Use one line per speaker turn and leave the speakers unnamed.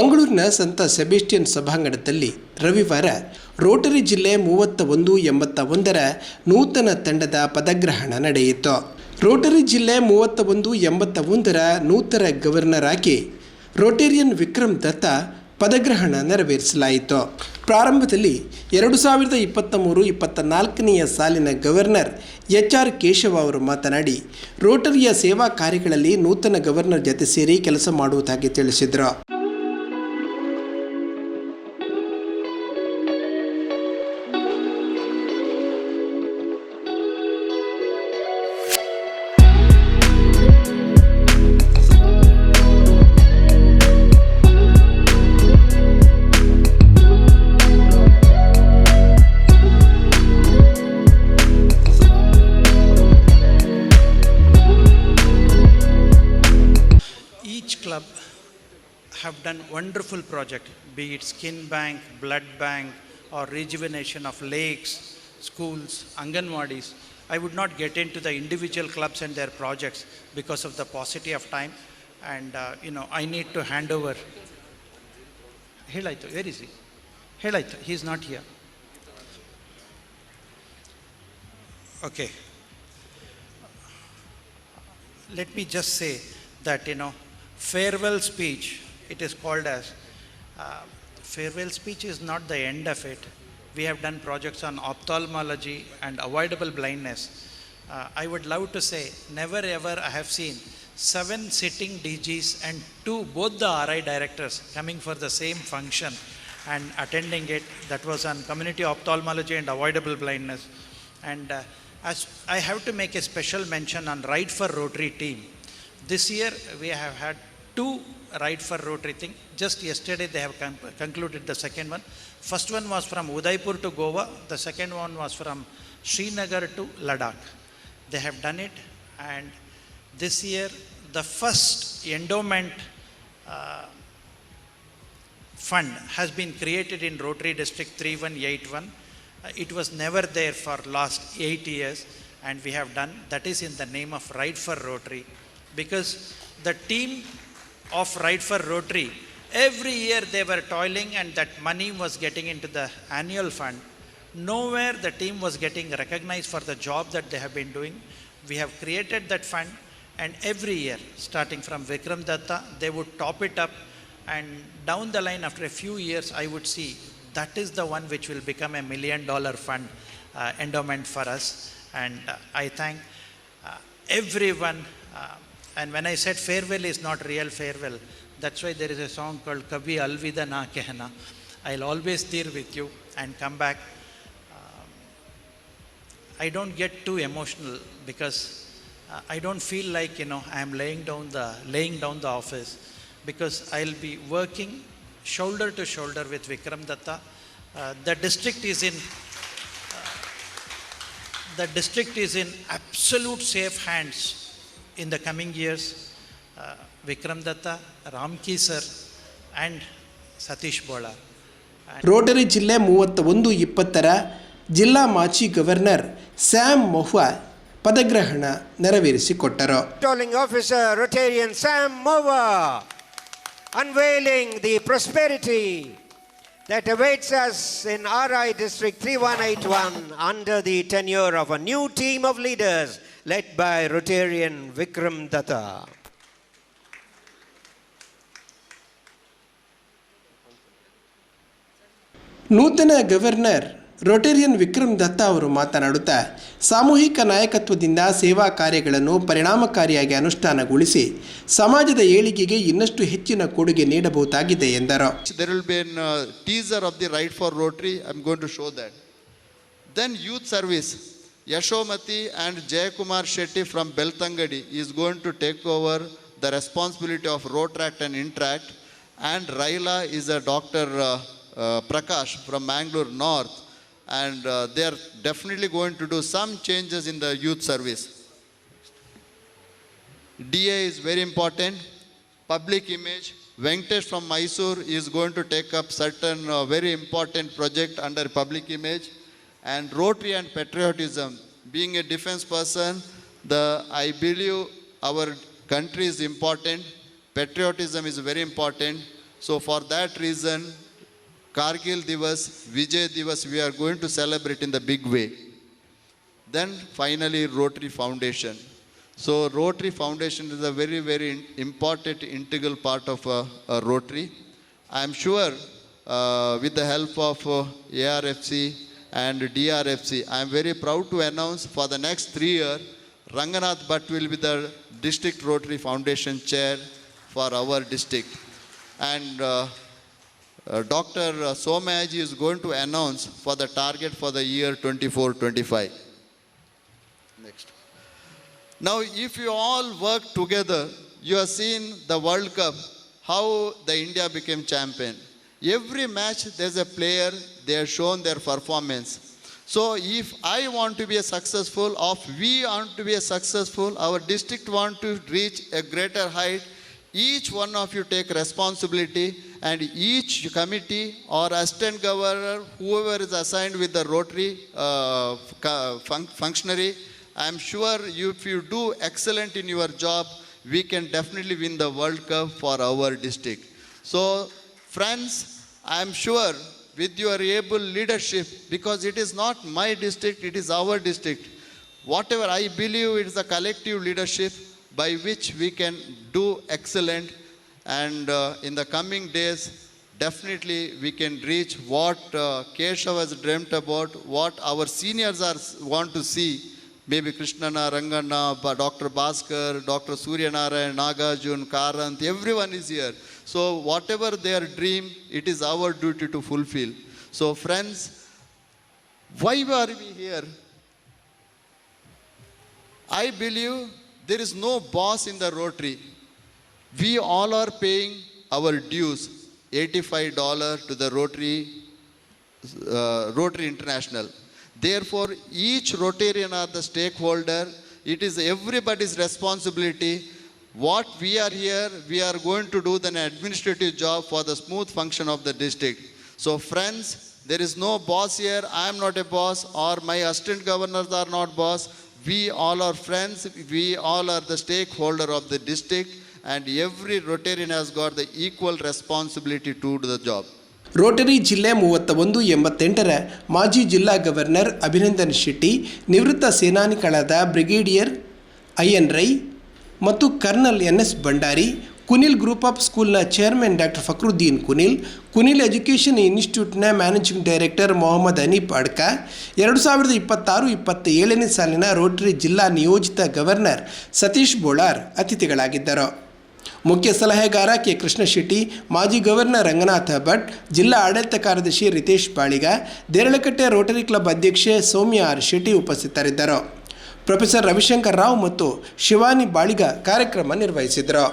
ಮಂಗಳೂರಿನ ಸಂತ ಸೆಬೆಸ್ಟಿಯನ್ ಸಭಾಂಗಣದಲ್ಲಿ ರವಿವಾರ ರೋಟರಿ ಜಿಲ್ಲೆ ಮೂವತ್ತ ಒಂದು ಎಂಬತ್ತ ಒಂದರ ನೂತನ ತಂಡದ ಪದಗ್ರಹಣ ನಡೆಯಿತು. ರೋಟರಿ ಜಿಲ್ಲೆ ಮೂವತ್ತ ಒಂದು ಎಂಬತ್ತ ಒಂದರ ನೂತನ ಗವರ್ನರ್ ಆಗಿ ರೋಟೇರಿಯನ್ ವಿಕ್ರಮ್ ದತ್ತ ಪದಗ್ರಹಣ ನೆರವೇರಿಸಲಾಯಿತು. ಪ್ರಾರಂಭದಲ್ಲಿ ಎರಡು ಸಾವಿರದ ಇಪ್ಪತ್ತ ಮೂರು ಇಪ್ಪತ್ತ ನಾಲ್ಕನೆಯ ಸಾಲಿನ ಗವರ್ನರ್ ಎಚ್ ಆರ್ ಕೇಶವ ಅವರು ಮಾತನಾಡಿ, ರೋಟರಿಯ ಸೇವಾ ಕಾರ್ಯಗಳಲ್ಲಿ ನೂತನ ಗವರ್ನರ್ ಜತೆ ಸೇರಿ ಕೆಲಸ ಮಾಡುವುದಾಗಿ ತಿಳಿಸಿದರು.
have done wonderful project, be it skin bank, blood bank, or rejuvenation of lakes, schools, Anganwadis. I would not get into the individual clubs and their projects because of the paucity of time. And, uh, you know, I need to hand over. Helaito, where is he? Helaito, he is not here. Okay. Let me just say that, you know, farewell speech it is called as uh, farewell speech is not the end of it. We have done projects on ophthalmology and avoidable blindness. Uh, i would love to say never ever i have seen seven sitting dgs and two both the ri directors coming for the same function and attending it. That was on community ophthalmology and avoidable blindness. And uh, as I have to make a special mention on Ride for Rotary team. This year we have had two Ride for Rotary thing. Just yesterday they have con- concluded the second one. First one was from Udaipur to Goa. The second one was from Srinagar to Ladakh. They have done it, and this year the first endowment uh, fund has been created in Rotary District 3181. Uh, It was never there for last eight years and we have done, that is in the name of Ride for Rotary. Because the team of Ride for Rotary, every year they were toiling and that money was getting into the annual fund. Nowhere the team was getting recognized for the job that they have been doing. We have created that fund and every year, starting from Vikram Datta, they would top it up and down the line after a few years i would see that is the one which will become a million dollar fund uh, endowment for us and uh, i thank uh, everyone uh, and when i said farewell is not real farewell that's why there is a song called kabhi alvida na kehna. I'll always deal with you and come back. Um, I don't get too emotional because uh, I don't feel like you know I am laying down the laying down the office because I'll be working shoulder to shoulder with Vikram Datta. Uh, the district is in uh, the district is in absolute safe hands in the coming years. Uh, Vikram Datta, Ramki sir, and Satish Bola.
Rotary ಜಿಲ್ಲೆ ಮೂವತ್ತ ಒಂದು ಇಪ್ಪತ್ತರ ಜಿಲ್ಲಾ ಮಾಜಿ governor Sam ಮೊಹ್ವಾ ಪದಗ್ರಹಣ ನೆರವೇರಿಸಿಕೊಟ್ಟರು
Tolling officer Rotarian Sam Mover unveiling the prosperity that awaits us in RI District 3181 under the tenure of a new team of leaders led by Rotarian Vikram Datta.
ನೂತನ ಗವರ್ನರ್ ರೊಟೇರಿಯನ್ ವಿಕ್ರಮ್ ದತ್ತ ಅವರು ಮಾತನಾಡುತ್ತಾ ಸಾಮೂಹಿಕ ನಾಯಕತ್ವದಿಂದ ಸೇವಾ ಕಾರ್ಯಗಳನ್ನು ಪರಿಣಾಮಕಾರಿಯಾಗಿ ಅನುಷ್ಠಾನಗೊಳಿಸಿ ಸಮಾಜದ ಏಳಿಗೆಗೆ ಇನ್ನಷ್ಟು ಹೆಚ್ಚಿನ ಕೊಡುಗೆ ನೀಡಬಹುದಾಗಿದೆ ಎಂದರು
There will be a uh, teaser of the Ride for Rotary. I'm going to show that. Then youth service. Yashomati and Jayakumar Shetty from Beltangadi is going to take over the responsibility of Rotract and Intract. And Raila is a Dr. Uh, uh, Prakash from Mangalore North. And uh, they are definitely going to do some changes in the youth service. DA is very important. Public image. Venkatesh from Mysore is going to take up certain uh, very important project under public image. And Rotary and patriotism. Being a defense person, the I believe our country is important. Patriotism is very important. So for that reason, Kargil Divas, Vijay Divas, we are going to celebrate in the big way. Then finally, Rotary Foundation. So Rotary Foundation is a very, very important integral part of uh, uh, Rotary. I am sure uh, with the help of uh, ARFC and DRFC, I am very proud to announce for the next three years, Ranganath Bhatt will be the District Rotary Foundation Chair for our district. And uh, uh, Dr. Somayaji is going to announce for the target for the year 24-25. Next. Now, if you all work together, you have seen the World Cup, how the India became champion. Every match, there's a player, they have shown their performance. So if I want to be a successful, or if we want to be a successful, our district want to reach a greater height, each one of you take responsibility and each committee or assistant governor, whoever is assigned with the Rotary uh, func- functionary, I am sure if you do excellent in your job, we can definitely win the World Cup for our district. So, friends, I am sure with your able leadership, because it is not my district, it is our district. Whatever I believe it is a collective leadership by which we can do excellent and uh, in the coming days definitely we can reach what uh, Keshav has dreamt about, what our seniors are want to see. Maybe Krishnana, Rangana, Dr. Bhaskar, Dr. Surya Narayan, Nagarjun, Karant, everyone is here. So whatever their dream, it is our duty to fulfill. So friends, why are we here? I believe there is no boss in the Rotary. We all are paying our dues, $85 to the Rotary, uh, Rotary International. Therefore, each Rotarian are the stakeholder. It is everybody's responsibility. What we are here, we are going to do the administrative job for the smooth function of the district. So friends, there is no boss here. I am not a boss or my assistant governors are not boss. We all are friends. We all are the stakeholder of the district and every Rotarian has got the equal responsibility to do the job.
Rotary ಜಿಲ್ಲೆ ಮೂವತ್ತ ಒಂದು ಎಂಬತ್ತೆಂಟರ ಮಾಜಿ ಜಿಲ್ಲಾ governor Abhinandan Shetty, ನಿವೃತ್ತ ಸೇನಾನಿಗಳಾದ brigadier I N Rai ಮತ್ತು colonel N S Bhandari, Kunil group of ಸ್ಕೂಲ್ನ chairman doctor Fakruddin Kunil Kunil education ಇನ್ಸ್ಟಿಟ್ಯೂಟ್ನ managing director Mohammed Aneep Adka, ಎರಡು ಸಾವಿರದ ಇಪ್ಪತ್ತಾರು ಇಪ್ಪತ್ತ ಏಳನೇ ಸಾಲಿನ ರೋಟರಿ ಜಿಲ್ಲಾ ನಿಯೋಜಿತ ಗವರ್ನರ್ ಸತೀಶ್ ಬೋಳಾರ್ ಅತಿಥಿಗಳಾಗಿದ್ದರು. ಮುಖ್ಯ ಸಲಹೆಗಾರ ಕೆ. ಕೃಷ್ಣ ಶೆಟ್ಟಿ, ಮಾಜಿ ಗವರ್ನರ್ ರಂಗನಾಥ ಭಟ್, ಜಿಲ್ಲಾ ಆಡಳಿತ ಕಾರ್ಯದರ್ಶಿ ರಿತೇಶ್ ಬಾಳಿಗ ದೇರಳಕಟ್ಟೆ ರೋಟರಿ ಕ್ಲಬ್ ಅಧ್ಯಕ್ಷೆ ಸೌಮ್ಯ ಆರ್ ಶೆಟ್ಟಿ ಉಪಸ್ಥಿತರಿದ್ದರು. ಪ್ರೊಫೆಸರ್ ರವಿಶಂಕರ್ ರಾವ್ ಮತ್ತು ಶಿವಾನಿ ಬಾಳಿಗ ಕಾರ್ಯಕ್ರಮ ನಿರ್ವಹಿಸಿದರು